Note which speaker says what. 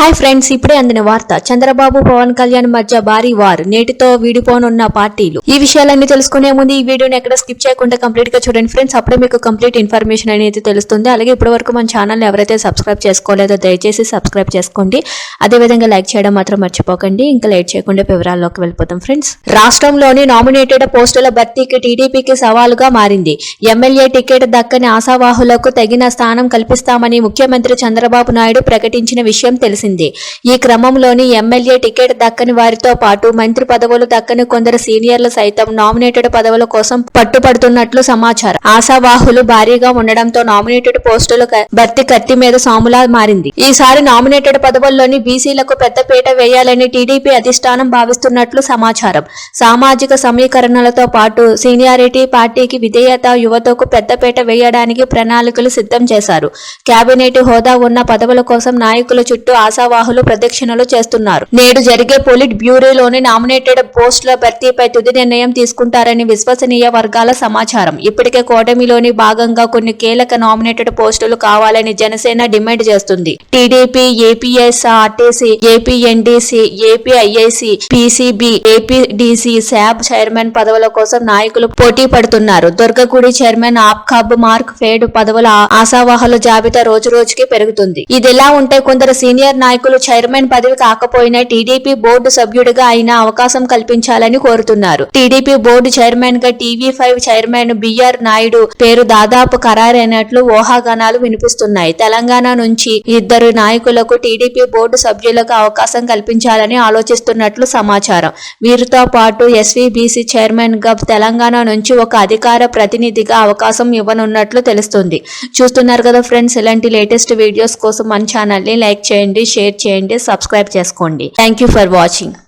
Speaker 1: Hi friends ఇప్పుడే అందిన వార్త. చంద్రబాబు పవన్ కళ్యాణ్ మధ్య భారీ వార్. నేటితో వీడిపోనున్న పార్టీలు. ఈ విషయాలన్నీ తెలుసుకునే ముందు ఈ వీడియోని ఎక్కడ స్కిప్ చేయకుండా కంప్లీట్గా చూడండి ఫ్రెండ్స్. అప్పుడే మీకు కంప్లీట్ ఇన్ఫర్మేషన్ అనేది తెలుస్తుంది. అలాగే ఇప్పటి వరకు మన ఛానల్ ఎవరైతే సబ్స్క్రైబ్ చేసుకోలేదో దయచేసి సబ్స్క్రైబ్ చేసుకోండి. అదే విధంగా లైక్ చేయడం మాత్రం మర్చిపోకండి. ఇంకా లేట్ చేయకుండా వివరాల్లోకి వెళ్ళిపోతాం ఫ్రెండ్స్. రాష్ట్రంలోని నామినేటెడ్ పోస్టుల భర్తీకి టీడీపీకి సవాలుగా మారింది. ఎమ్మెల్యే టికెట్ దక్కని ఆశావాహులకు తగిన స్థానం కల్పిస్తామని ముఖ్యమంత్రి చంద్రబాబు నాయుడు ప్రకటించిన విషయం తెలిసిందే. ఈ క్రమంలోని ఎమ్మెల్యే టికెట్ దక్కని వారితో పాటు మంత్రి పదవులు దక్కని కొందరు సీనియర్లు సైతం నామినేటెడ్ పదవుల కోసం పట్టుపడుతున్నట్లు సమాచారం. ఆశావాహులు భారీగా ఉండడంతో నామినేటెడ్ పోస్టుల భర్తీ కత్తి మీద సాములా మారింది. ఈసారి నామినేటెడ్ పదవుల్లోని బీసీలకు పెద్దపీట వేయాలని టీడీపీ అధిష్టానం భావిస్తున్నట్లు సమాచారం. సామాజిక సమీకరణలతో పాటు సీనియారిటీ పార్టీకి విధేయత యువతకు పెద్దపీట వేయడానికి ప్రణాళికలు సిద్ధం చేశారు. కేబినెట్ హోదా ఉన్న పదవుల కోసం నాయకుల చుట్టూ ఆశావాహులు ప్రదక్షిణలు చేస్తున్నారు. నేడు జరిగే పొలిట్ బ్యూరోలోని నామినేటెడ్ పోస్టుల భర్తీపై తుది నిర్ణయం తీసుకుంటారని విశ్వసనీయ వర్గాల సమాచారం. ఇప్పటికే కూటమిలోని భాగంగా కొన్ని కీలక నామినేటెడ్ పోస్టులు కావాలని జనసేన డిమాండ్ చేస్తుంది. TDP APS RTC APNDC APIIC PCB APDC శాబ్ chairman పదవుల కోసం నాయకులు పోటీ పడుతున్నారు. దుర్గగుడి చైర్మన్ ఆప్కాబ్ మార్క్ ఫేడ్ పదవుల ఆశావాహుల జాబితా రోజు రోజుకి పెరుగుతుంది. ఇదిలా ఉంటే కొందరు సీనియర్ నాయకులు చైర్మన్ పదవి కాకపోయినా టీడీపీ బోర్డు సభ్యుడిగా అయినా అవకాశం కల్పించాలని కోరుతున్నారు. టీడీపీ బోర్డు చైర్మన్గా TV five chairman BR Naidu పేరు దాదాపు ఖరారైనట్లు ఊహాగానాలు వినిపిస్తున్నాయి. తెలంగాణ నుంచి ఇద్దరు నాయకులకు టీడీపీ బోర్డు సభ్యులకు అవకాశం కల్పించాలని ఆలోచిస్తున్నట్లు సమాచారం. వీరితో పాటు ఎస్వీబీసీ చైర్మన్గా తెలంగాణ నుంచి ఒక అధికార ప్రతినిధిగా అవకాశం ఇవ్వనున్నట్లు తెలుస్తుంది. చూస్తున్నారు కదా ఫ్రెండ్స్ ఇలాంటి లేటెస్ట్ వీడియోస్ కోసం మన ఛానల్ని లైక్ చేయండి షేర్ చేయండి సబ్స్క్రైబ్ చేసుకోండి. Thank you for watching